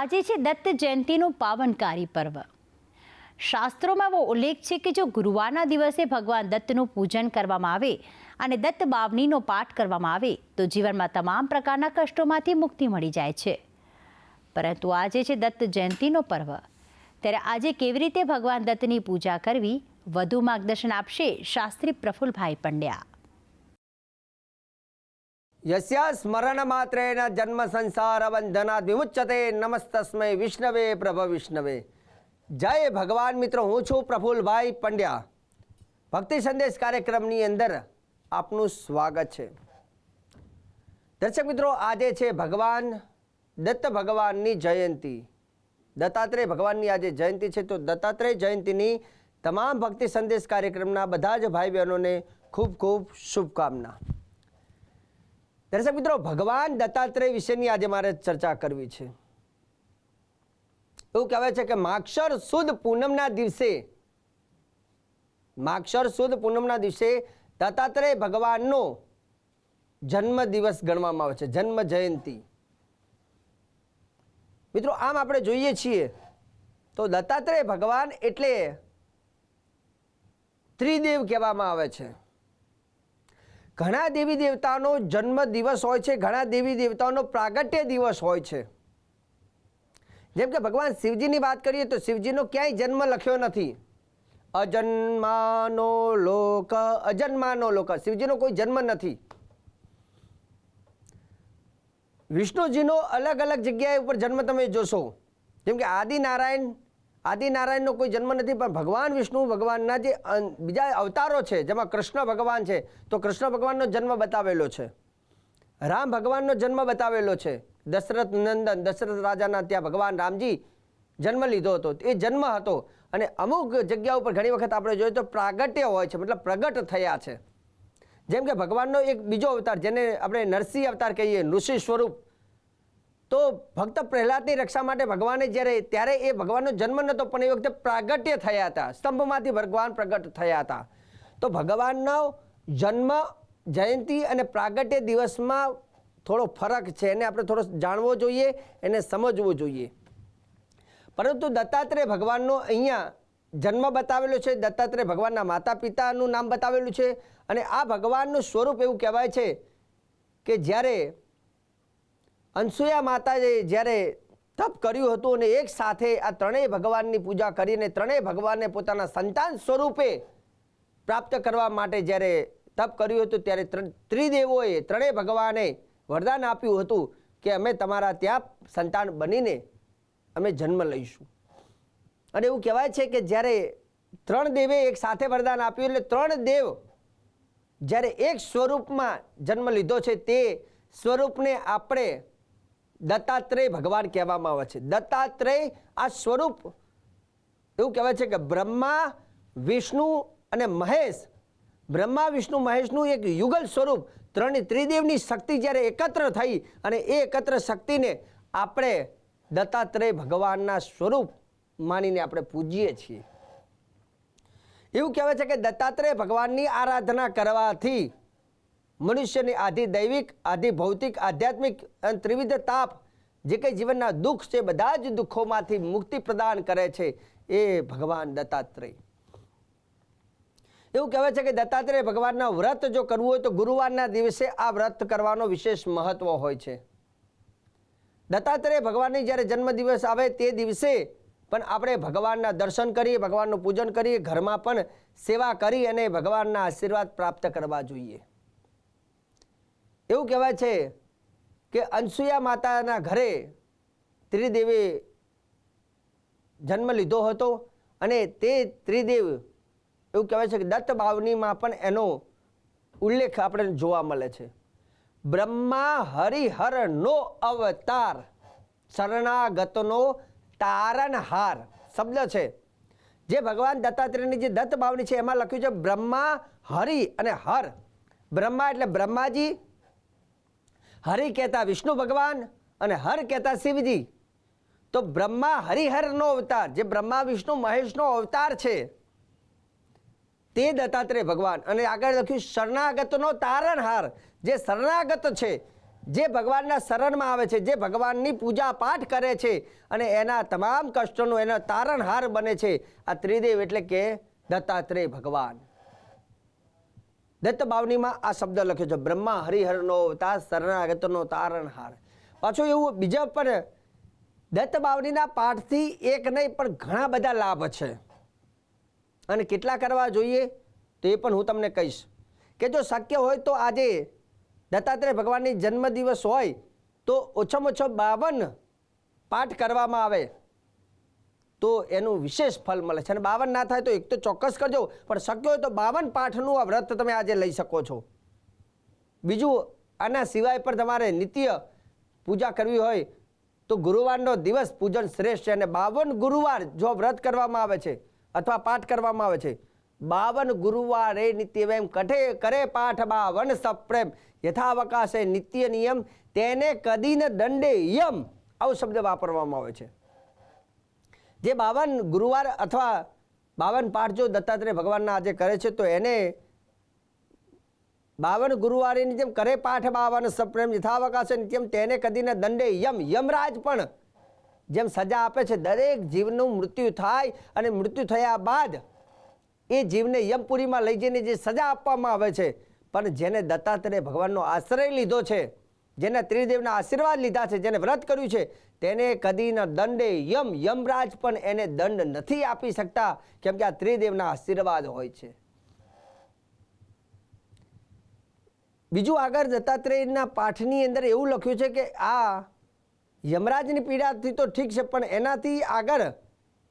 આજે છે દત્ત જયંતિનું પાવનકારી પર્વ. શાસ્ત્રોમાં એવો ઉલ્લેખ છે કે જો ગુરુવારના દિવસે ભગવાન દત્તનું પૂજન કરવામાં આવે અને દત્ત બાવનીનો પાઠ કરવામાં આવે, તો જીવનમાં તમામ પ્રકારના કષ્ટોમાંથી મુક્તિ મળી જાય છે. પરંતુ આજે છે દત્ત જયંતિનો પર્વ. ત્યારે આજે કેવી રીતે ભગવાન દત્તની પૂજા કરવી, વધુ માર્ગદર્શન આપશે શાસ્ત્રી પ્રફુલભાઈ પંડ્યા. યસ્યા સ્મરણ માત્રેણ જન્મ સંસાર બંધનાદ વિમુચ્યતે નમસ્તસ્મય વિષ્ણવે પ્રભ વિષ્ણવે જય ભગવાન મિત્રો હું છું પ્રફુલભાઈ પંડ્યા ભક્તિ સંદેશ કાર્યક્રમની અંદર આપનું સ્વાગત છે દર્શક મિત્રો આજે છે ભગવાન દત્ત ભગવાનની જયંતી દત્તાત્રેય ભગવાનની આજે જયંતી છે તો દત્તાત્રેય જયંતીની તમામ ભક્તિ સંદેશ કાર્યક્રમના બધા જ ભાઈ બહેનોને ખૂબ ખૂબ શુભકામના દર્શક મિત્રો, ભગવાન દત્તાત્રેય વિશેની આજે મારે ચર્ચા કરવી છે. એવું કહેવાય છે કે માક્ષર સુદ પૂનમના દિવસે, માક્ષર સુદ પૂનમના દિવસે દત્તાત્રેય ભગવાનનો જન્મ દિવસ ગણવામાં આવે છે, જન્મ જયંતી. મિત્રો, આમ આપણે જોઈએ છીએ, તો દત્તાત્રેય ભગવાન એટલે ત્રિદેવ કહેવામાં આવે છે. ઘણા દેવી દેવતાનો જન્મ દિવસ હોય છે, ઘણા દેવી દેવતાઓનો પ્રાગટ્ય દિવસ હોય છે. જેમ કે ભગવાન શિવજીની વાત કરીએ તો શિવજીનો ક્યાંય જન્મ લખ્યો નથી. અજન્માનો લોક અજન્માનો લોક, શિવજીનો કોઈ જન્મ નથી. વિષ્ણુજીનો અલગ અલગ જગ્યાએ ઉપર જન્મ તમે જોશો. જેમ કે આદિનારાયણ આદિનારાયણનો કોઈ જન્મ નથી, પણ ભગવાન વિષ્ણુ ભગવાનના જે બીજા અવતારો છે, જેમાં કૃષ્ણ ભગવાન છે, તો કૃષ્ણ ભગવાનનો જન્મ બતાવેલો છે. રામ ભગવાનનો જન્મ બતાવેલો છે. દશરથ નંદન, દશરથ રાજાના ત્યાં ભગવાન રામજી જન્મ લીધો હતો. એ જન્મ હતો અને અમુક જગ્યા ઉપર ઘણી વખત આપણે જોઈએ તો પ્રાગટ્ય હોય છે, મતલબ પ્રગટ થયા છે. જેમ કે ભગવાનનો એક બીજો અવતાર, જેને આપણે નરસિંહ અવતાર કહીએ નૃષિ સ્વરૂપ. તો ભક્ત પ્રહલાદની રક્ષા માટે ભગવાને જ્યારે ત્યારે એ ભગવાનનો જન્મ નહોતો, પણ એ વખતે પ્રાગટ્ય થયા હતા. સ્તંભમાંથી ભગવાન પ્રગટ થયા હતા. તો ભગવાનનો જન્મ, જયંતી અને પ્રાગટ્ય દિવસમાં થોડો ફરક છે. એને આપણે થોડો જાણવો જોઈએ, એને સમજવું જોઈએ. પરંતુ દત્તાત્રેય ભગવાનનો અહીંયા જન્મ બતાવેલો છે. દત્તાત્રેય ભગવાનના માતા પિતાનું નામ બતાવેલું છે. અને આ ભગવાનનું સ્વરૂપ એવું કહેવાય છે કે જ્યારે અનસુયા માતાએ જ્યારે તપ કર્યું હતું અને એક સાથે આ ત્રણેય ભગવાનની પૂજા કરીને ત્રણેય ભગવાનને પોતાના સંતાન સ્વરૂપે પ્રાપ્ત કરવા માટે જ્યારે તપ કર્યું હતું, ત્યારે ત્રિદેવોએ, ત્રણેય ભગવાને વરદાન આપ્યું હતું કે અમે તમારા ત્યાં સંતાન બનીને અમે જન્મ લઈશું. અને એવું કહેવાય છે કે જ્યારે ત્રણ દેવે એક સાથે વરદાન આપ્યું એટલે ત્રણ દેવ જ્યારે એક સ્વરૂપમાં જન્મ લીધો છે, તે સ્વરૂપને આપણે દત્તાત્રેય ભગવાન કહેવામાં આવે છે. દત્તાત્રેય આ સ્વરૂપ એવું કહેવાય છે કે બ્રહ્મા, વિષ્ણુ અને મહેશ. બ્રહ્મા, વિષ્ણુ, મહેશનું એક યુગલ સ્વરૂપ. ત્રણ ત્રિદેવની શક્તિ જ્યારે એકત્ર થઈ અને એ એકત્ર શક્તિને આપણે દત્તાત્રેય ભગવાનના સ્વરૂપ માનીને આપણે પૂજીએ છીએ. એવું કહેવાય છે કે દત્તાત્રેય ભગવાનની આરાધના કરવાથી મનુષ્યની આધિ દૈવિક, આધિ ભૌતિક, આધ્યાત્મિક અને ત્રિવિધ તાપ જે કંઈ જીવનના દુઃખ છે, બધા જ દુઃખોમાંથી મુક્તિ પ્રદાન કરે છે એ ભગવાન દત્તાત્રેય. એવું કહેવાય છે કે દત્તાત્રેય ભગવાનના વ્રત જો કરવું હોય તો ગુરુવારના દિવસે આ વ્રત કરવાનો વિશેષ મહત્વ હોય છે. દત્તાત્રેય ભગવાનની જ્યારે જન્મદિવસ આવે તે દિવસે પણ આપણે ભગવાનના દર્શન કરીએ, ભગવાનનું પૂજન કરીએ, ઘરમાં પણ સેવા કરી અને ભગવાનના આશીર્વાદ પ્રાપ્ત કરવા જોઈએ. એવું કહેવાય છે કે અનસુયા માતાના ઘરે ત્રિદેવે જન્મ લીધો હતો અને તે ત્રિદેવ એવું કહેવાય છે કે દત્ત બાવનીમાં પણ એનો ઉલ્લેખ આપણે જોવા મળે છે. બ્રહ્મા હરિહરનો અવતાર, શરણાગતનો તારણહાર શબ્દ છે. જે ભગવાન દત્તાત્રેયની જે દત્ત બાવની છે એમાં લખ્યું છે બ્રહ્મા હરિ અને હર. બ્રહ્મા એટલે બ્રહ્માજી હરિ કહેતા વિષ્ણુ ભગવાન અને હર કહેતા શિવજી. તો બ્રહ્મા હરિહરનો અવતાર, જે બ્રહ્મા, વિષ્ણુ, મહેશનો અવતાર છે, તે દત્તાત્રેય ભગવાન. અને આગળ લખ્યું, શરણાગતનો તારણહાર, જે શરણાગત છે, જે ભગવાનના શરણમાં આવે છે, જે ભગવાનની પૂજા પાઠ કરે છે, અને એના તમામ કષ્ટોનું એનો તારણહાર બને છે, આ ત્રિદેવ એટલે કે દત્તાત્રેય ભગવાન. દત્ત બાવનીમાં આ શબ્દ લખ્યો છે, બ્રહ્મા હરિહરનો અવતાર શરણાગતનો તારણહાર. પાછું એવું બીજા પણ દત્ત બાવનીના પાઠથી એક નહીં, પણ ઘણા બધા લાભ છે. અને કેટલા કરવા જોઈએ તો એ પણ હું તમને કહીશ કે જો શક્ય હોય તો આજે દત્તાત્રેય ભગવાનની જન્મદિવસ હોય તો ઓછામાં ઓછો બાવન પાઠ કરવામાં આવે. તો એનું વિશેષ ફળ મળે છે. અને બાવન ના થાય તો એક તો ચોક્કસ કરજો. પણ શક્ય હોય તો બાવન પાઠનું આ વ્રત તમે આજે લઈ શકો છો. બીજું, આના સિવાય પણ તમારે નિત્ય પૂજા કરવી હોય તો ગુરુવારનો દિવસ પૂજન શ્રેષ્ઠ છે. અને બાવન ગુરુવાર જો વ્રત કરવામાં આવે છે અથવા પાઠ કરવામાં આવે છે, બાવન ગુરુવારે નિત્યવેમ કઠે, કરે પાઠ બાવન સપ્રેમ. યથાવકાશે નિત્ય નિયમ, તેને કદીને દંડે યમ. આવો શબ્દ વાપરવામાં આવે છે. જે બાવન ગુરુવાર અથવા બાવન પાઠ જો દત્તાત્રેય ભગવાનના આજે કરે છે, તો એને બાવન ગુરુવારેની જેમ કરે પાઠ બાવન સપ્રેમ યથાવકાશે તેમ તેને કદીને દંડે યમ, યમરાજ પણ જેમ સજા આપે છે, દરેક જીવનું મૃત્યુ થાય અને મૃત્યુ થયા બાદ એ જીવને યમપુરીમાં લઈ જઈને જે સજા આપવામાં આવે છે, પણ જેને દત્તાત્રેય ભગવાનનો આશ્રય લીધો છે, જેને ત્રિદેવના આશીર્વાદ લીધા છે, જેને વ્રત કર્યું છે તેને કદીના દંડે યમ યમરાજ પણ એને દંડ નથી આપી શકતા, કેમ કે આ ત્રિદેવના આશીર્વાદ હોય છે. બીજું આગળ દત્તાત્રેયના પાઠની અંદર એવું લખ્યું છે કે આ યમરાજની પીડાથી તો ઠીક છે, પણ એનાથી આગળ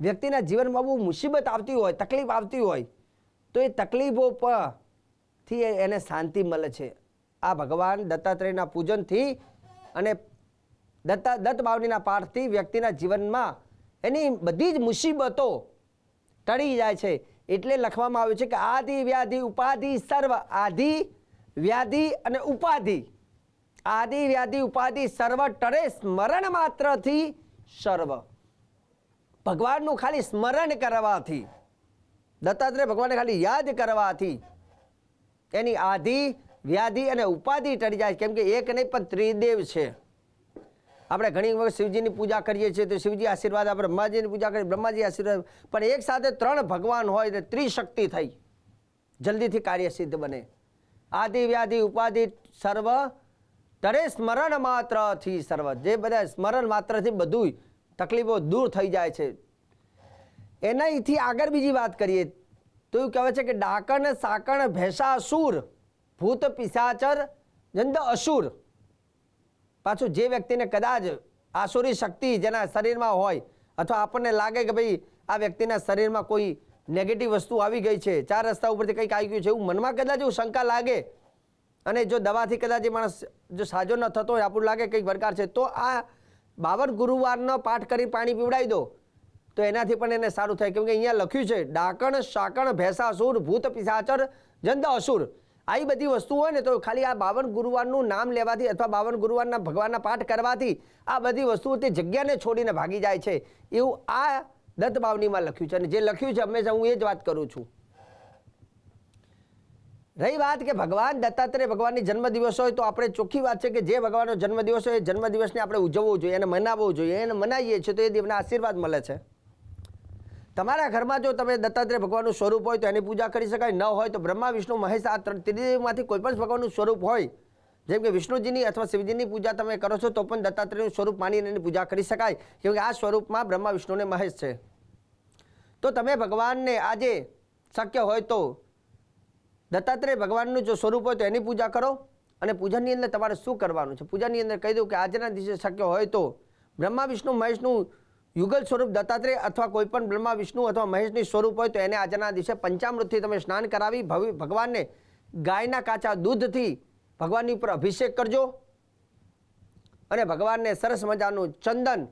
વ્યક્તિના જીવનમાં બહુ મુસીબત આવતી હોય, તકલીફ આવતી હોય, તો એ તકલીફો પરથી એને શાંતિ મળે છે. આ ભગવાન દત્તાત્રેયના પૂજનથી અને દત્તા દત્ત બાવનીના પાઠથી વ્યક્તિના જીવનમાં એની બધી જ મુસીબતો ટળી જાય છે. એટલે લખવામાં આવ્યું છે કે આદિ વ્યાધિ ઉપાધિ સર્વ આદિ વ્યાધિ અને ઉપાધિ. આદિ વ્યાધિ ઉપાધિ સર્વ ટળે સ્મરણ માત્રથી સર્વ. ભગવાનનું ખાલી સ્મરણ કરવાથી. દત્તાત્રેય ભગવાનને ખાલી યાદ કરવાથી એની આધિ વ્યાધિ અને ઉપાધિ ટળી જાય કેમ કે એક નહીં પણ ત્રિદેવ છે. આપણે ઘણી વખત શિવજીની પૂજા કરીએ છીએ તો શિવજી આશીર્વાદ આપણે બ્રહ્માજીની પૂજા કરીએ, બ્રહ્માજી આશીર્વાદ. પણ એક સાથે ત્રણ ભગવાન હોય એટલે ત્રિશક્તિ થઈ. જલ્દીથી કાર્ય સિદ્ધ બને. આદિ, વ્યાધિ, ઉપાધિ સર્વ તરે સ્મરણ માત્રથી સર્વ. જે બધા સ્મરણ માત્રથી બધું તકલીફો દૂર થઈ જાય છે. એનાથી આગળ બીજી વાત કરીએ તો એવું કહેવાય છે કે ડાકણ, સાકણ, ભેંસાસુર, ભૂત, પિશાચર, જંદ અસુર પાછું જે વ્યક્તિને કદાચ આસુરી શક્તિ જેના શરીરમાં હોય અથવા આપણને લાગે કે ભાઈ આ વ્યક્તિના શરીરમાં કોઈ નેગેટિવ વસ્તુ આવી ગઈ છે, ચાર રસ્તા ઉપરથી કંઈક આવી ગયું છે, એવું મનમાં કદાચ એવું શંકા લાગે અને જો દવાથી કદાચ એ માણસ જો સાજો ન થતો હોય, આપણું લાગે કંઈક પ્રકાર છે, તો આ બાવન ગુરુવારનો પાઠ કરી પાણી પીવડાવી દો. તો એનાથી પણ એને સારું થાય. કેમ કે અહીંયા લખ્યું છે, ડાકણ શાકણ ભેંસાસુર ભૂત પિસાચર જંદ અસુર. આવી બધી વસ્તુ હોય ને તો ખાલી આ બાવન ગુરુવારનું નામ લેવાથી અથવા બાવન ગુરુવારના ભગવાનના પાઠ કરવાથી આ બધી વસ્તુઓ તે જગ્યાને છોડીને ભાગી જાય છે. એવું આ દત્ત બાવનીમાં લખ્યું છે અને જે લખ્યું છે હંમેશા હું એ જ વાત કરું છું. રહી વાત કે ભગવાન દત્તાત્રેય ભગવાનની જન્મદિવસ હોય તો આપણે ચોખ્ખી વાત છે કે જે ભગવાનનો જન્મદિવસ હોય એ જન્મદિવસને આપણે ઉજવવો જોઈએ, એને મનાવવો જોઈએ, એને મનાવીએ છીએ તો એ દેવના આશીર્વાદ મળે છે. તમારા ઘરમાં જો તમે દત્તાત્રેય ભગવાનનું સ્વરૂપ હોય તો એની પૂજા કરી શકાય, ન હોય તો બ્રહ્મા, વિષ્ણુ, મહેશ, આ ત્રિદેવમાંથી કોઈ પણ ભગવાનનું સ્વરૂપ હોય, જેમ કે વિષ્ણુજીની અથવા શિવજીની પૂજા તમે કરો છો, તો પણ દત્તાત્રેયનું સ્વરૂપ માનીને એની પૂજા કરી શકાય કેમકે આ સ્વરૂપમાં બ્રહ્મા, વિષ્ણુ મહેશ છે. તો તમે ભગવાનને આજે શક્ય હોય તો દત્તાત્રેય ભગવાનનું જો સ્વરૂપ હોય તો એની પૂજા કરો અને પૂજાની અંદર તમારે શું કરવાનું છે? પૂજાની અંદર કહી દઉં કે આજના દિવસે શક્ય હોય તો બ્રહ્મા, વિષ્ણુ, મહેશનું યુગલ સ્વરૂપ દત્તાત્રેય અથવા કોઈ પણ બ્રહ્મા, વિષ્ણુ અથવા મહેશની સ્વરૂપ હોય તો એને આજના દિવસે પંચામૃતથી તમે સ્નાન કરાવી ભગવાનને ગાયના કાચા દૂધથી ભગવાનની ઉપર અભિષેક કરજો અને ભગવાનને સરસ મજાનું ચંદન,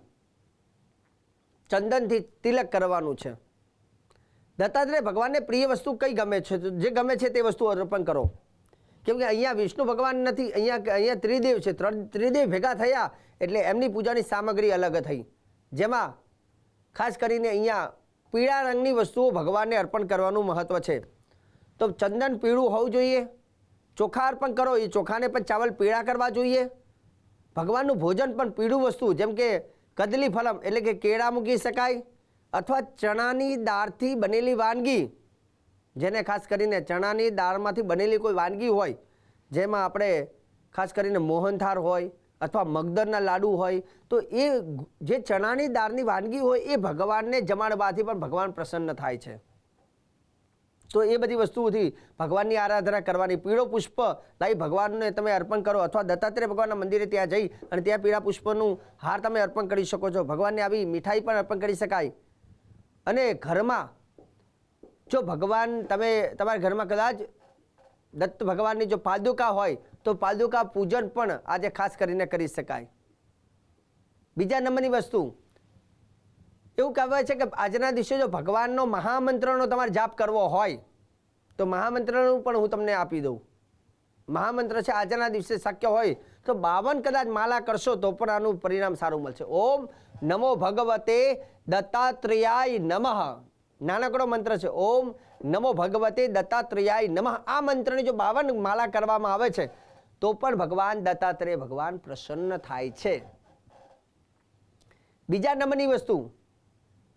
ચંદનથી તિલક કરવાનું છે. દત્તાત્રેય ભગવાનને પ્રિય વસ્તુ કઈ ગમે છે? જે ગમે છે તે વસ્તુ અર્પણ કરો. કેમ કે અહીંયા વિષ્ણુ ભગવાન નથી, અહીંયા અહીંયા ત્રિદેવ છે. ત્રિદેવ ભેગા થયા એટલે એમની પૂજાની સામગ્રી અલગ થઈ. જેમાં ખાસ કરીને અહીંયા પીળા રંગની વસ્તુઓ ભગવાનને અર્પણ કરવાનું મહત્ત્વ છે. તો ચંદન પીળું હોવું જોઈએ. ચોખા અર્પણ કરો, એ ચોખાને પણ ચાવલ પીળા કરવા જોઈએ. ભગવાનનું ભોજન પણ પીળું વસ્તુ, જેમ કે કદલી ફલમ, એટલે કે કેળા મૂકી શકાય, અથવા ચણાની દાળથી બનેલી વાનગી, જેને ખાસ કરીને ચણાની દાળમાંથી બનેલી કોઈ વાનગી હોય, જેમાં આપણે ખાસ કરીને મોહનથાળ હોય અથવા મગદરના લાડુ હોય, તો એ જે ચણાની દાળની વાનગી હોય, એ ભગવાનને જમાડવાથી પણ ભગવાન પ્રસન્ન થાય છે. તો એ બધી વસ્તુઓથી ભગવાનની આરાધના કરવાની પીળો પુષ્પ લાવી ભગવાનને તમે અર્પણ કરો અથવા દત્તાત્રેય ભગવાનના મંદિરે ત્યાં જઈ અને ત્યાં પીળા પુષ્પનું હાર તમે અર્પણ કરી શકો છો. ભગવાનને આવી મીઠાઈ પણ અર્પણ કરી શકાય. અને ઘરમાં જો ભગવાન તમે, તમારા ઘરમાં કદાચ દત્ત ભગવાનની જો પાદુકા હોય તો પાદુકા પૂજન પણ આજે ખાસ કરીને કરી શકાય. બીજા નંબરની વસ્તુ, એવું કહેવાય છે કે આજના દિવસે જો ભગવાનનો મહામંત્રનો તમારે જાપ કરવો હોય, તો મહામંત્રનું પણ હું તમને આપી દઉં. મહામંત્ર છે આજના દિવસે શક્ય હોય, તો બાવન કદાચ માલા કરશો તો પણ આનું પરિણામ સારું મળશે. ઓમ નમો ભગવતે દત્તાત્રેયાય નમઃ. નાનકડો મંત્ર છે. ઓમ નમો ભગવતે દત્તાત્રેયાય નમઃ. આ મંત્રની જો બાવન માલા કરવામાં આવે છે તો પણ ભગવાન દત્તાત્રેય ભગવાન પ્રસન્ન થાય છે. બીજા નંબરની વસ્તુ,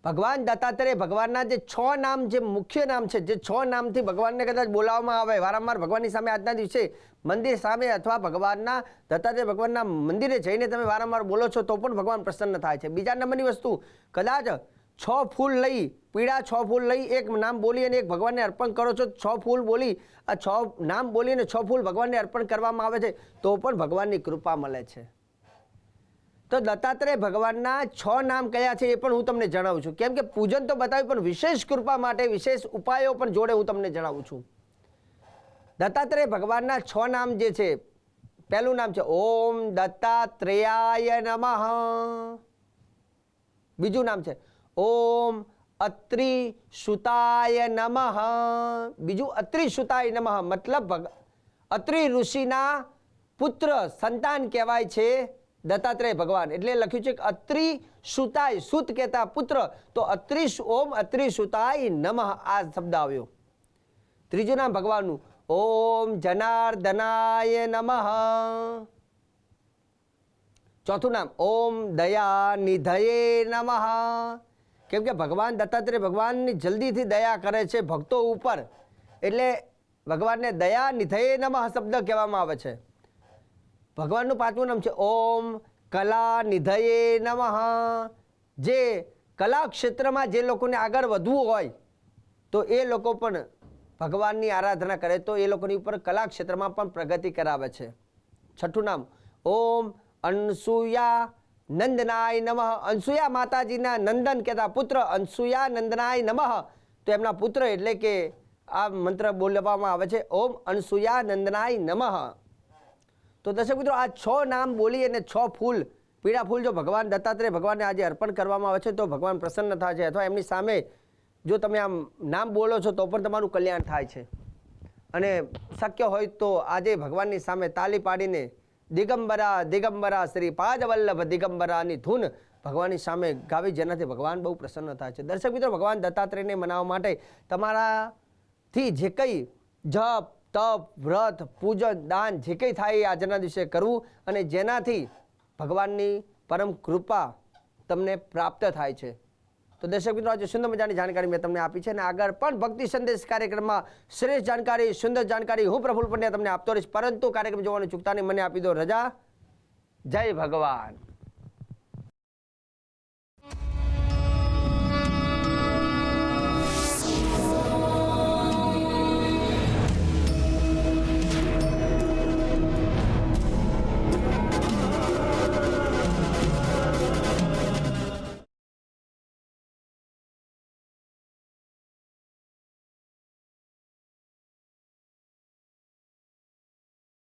ભગવાન દત્તાત્રેય ભગવાનના જે છ નામ, જે મુખ્ય નામ છે, જે છ નામથી ભગવાનને કદાચ બોલાવવામાં આવે, વારંવાર ભગવાનની સામે આજના દિવસે મંદિર સામે અથવા ભગવાનના, દત્તાત્રેય ભગવાનના મંદિરે જઈને તમે વારંવાર બોલો છો, તો પણ ભગવાન પ્રસન્ન થાય છે. બીજા નંબરની વસ્તુ, કદાચ છ ફૂલ લઈ, પીળા છ ફૂલ લઈ, એક નામ બોલી અને એક ભગવાનને અર્પણ કરો છો. છ ફૂલ બોલી, આ છ નામ બોલીને છ ફૂલ ભગવાનને અર્પણ કરવામાં આવે છે, તો પણ ભગવાનની કૃપા મળે છે. તો દત્તાત્રેય ભગવાનના છ નામ કયા છે એ પણ હું તમને જણાવું છું. કેમ કે પૂજન તો બતાવ્યું, પણ વિશેષ કૃપા માટે, વિશેષ ઉપાયો પણ જોડે હું તમને જણાવું છું. દત્તાત્રેય ભગવાનના છ નામ જે છે, પહેલું નામ છે ઓમ દત્તાત્રેયાય નમઃ. બીજું નામ છે ઓમ અત્રિ સુતાય નમઃ. બીજું અત્રિ સુતાય નમઃ, મતલબ અત્રિ ઋષિના પુત્ર સંતાન કહેવાય છે દત્તાત્રેય ભગવાન. એટલે લખ્યું છે કે અત્રિ સુતાય સુત કહેતા પુત્ર. તો અત્રિ ઓમ અત્રિ સુતાય નમઃ આ શબ્દ આવ્યો. ત્રીજું નામ ભગવાનનું, ઓમ જનાર્દનાય નમઃ. ચોથું નામ, ઓમ દયા નિધયે નમઃ. કેમ કે ભગવાન દત્તાત્રેય ભગવાનની જલ્દીથી દયા કરે છે ભક્તો ઉપર. એટલે ભગવાનને દયા નિધયે નમઃ શબ્દ કહેવામાં આવે છે. ભગવાનનું પાંચમું નામ છે ઓમ કલા નિધયે નમઃ. જે કલા ક્ષેત્રમાં જે લોકોને આગળ વધવું હોય, તો એ લોકો પણ ભગવાનની આરાધના કરે, તો એ લોકોની ઉપર કલા ક્ષેત્રમાં પણ પ્રગતિ કરાવે છે. છઠ્ઠું નામ, ઓમ અનસુયા નંદનાય નમઃ. અંસુયા માતાજીના નંદન કહેતા પુત્ર અંસુયા નંદનાય નમઃ. તો એમના પુત્ર એટલે કે આ મંત્ર બોલવામાં આવે છે, ઓમ અંસુયા નંદનાય નમઃ. તો દર્શક મિત્રો, આ છ નામ બોલી અને છ ફૂલ, પીળા ફૂલ જો ભગવાન દત્તાત્રેય ભગવાનને આજે અર્પણ કરવામાં આવે છે, તો ભગવાન પ્રસન્ન થાય છે અથવા એમની સામે જો તમે આમ નામ બોલો છો, તો પણ તમારું કલ્યાણ થાય છે. અને શક્ય હોય તો આજે ભગવાનની સામે તાલી પાડીને દિગંબરા દિગંબરા શ્રી પાદવલ્લભ દિગંબરાની ધૂન ભગવાનની સામે ગાવી, જેનાથી ભગવાન બહુ પ્રસન્ન થાય છે. દર્શક મિત્રો, ભગવાન દત્તાત્રેયને મનાવવા માટે તમારાથી જે કંઈ જપ, તપ, વ્રત, પૂજન, દાન જે કંઈ થાય એ આજના દિવસે કરવું અને જેનાથી ભગવાનની પરમ કૃપા તમને પ્રાપ્ત થાય છે. તો દર્શક મિત્રો, આજે સુંદર મજાની જાણકારી મેં તમને આપી છે અને આગળ પણ ભક્તિ સંદેશ કાર્યક્રમમાં શ્રેષ્ઠ જાણકારી, સુંદર જાણકારી, હું પ્રફુલ પંડ્યા તમને આપતો રહીશ. પરંતુ કાર્યક્રમ જોવાનું ચૂકતા નહીં મને આપી દો રજા. જય ભગવાન.